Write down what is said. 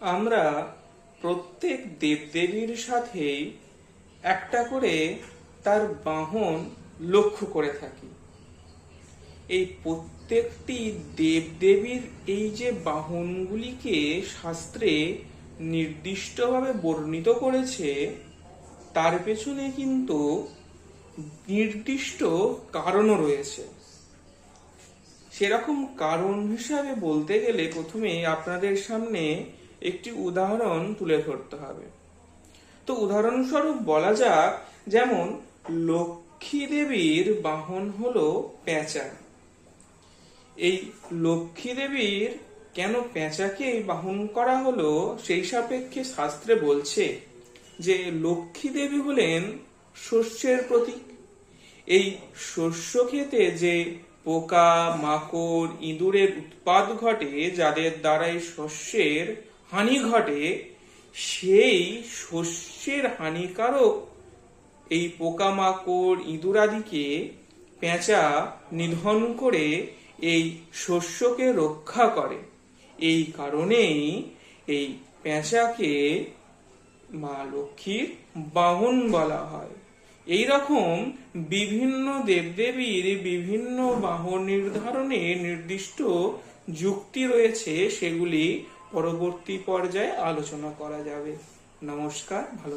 আমরা প্রত্যেক দেবদেবীর সাথেই একটা করে তার বাহন লক্ষ্য করে থাকি। এই প্রত্যেকটি দেবদেবীর এই যে বাহনগুলিকে শাস্ত্রে নির্দিষ্টভাবে বর্ণিত করেছে, তার পেছনে কিন্তু নির্দিষ্ট কারণও রয়েছে। সেরকম কারণ হিসাবে বলতে গেলে প্রথমে আপনাদের সামনে একটি উদাহরণ তুলে ধরতে হবে। তো উদাহরণস্বরূপ বলা যাক, যেমন, লক্ষ্মী দেবীর বাহন হলো পেঁচা এই লক্ষ্মী দেবীর কেন পেঁচাকে বাহন করা হলো সেই সাপেক্ষে শাস্ত্রে বলছে যে, লক্ষ্মী দেবী হলেন শস্যের প্রতীক। এই শস্য খেতে যে পোকা, মাকড়, ইঁদুরের উৎপাদ ঘটে, যাদের দ্বারাই শস্যের হানি ঘটে, সেই শস্যের হানিকারক এই পোকামাকড় ইঁদুর আদিকে পেঁচা নিধন করে এই শস্যকে রক্ষা করে। এই কারণেই এই পেঁচাকে মা লক্ষ্মীর বাহন বলা হয়। এই রকম বিভিন্ন দেবদেবীর বিভিন্ন বাহন নির্ধারণে নির্দিষ্ট যুক্তি রয়েছে, সেগুলি পরবর্তী পর্যায়ে আলোচনা করা যাবে। নমস্কার ভালো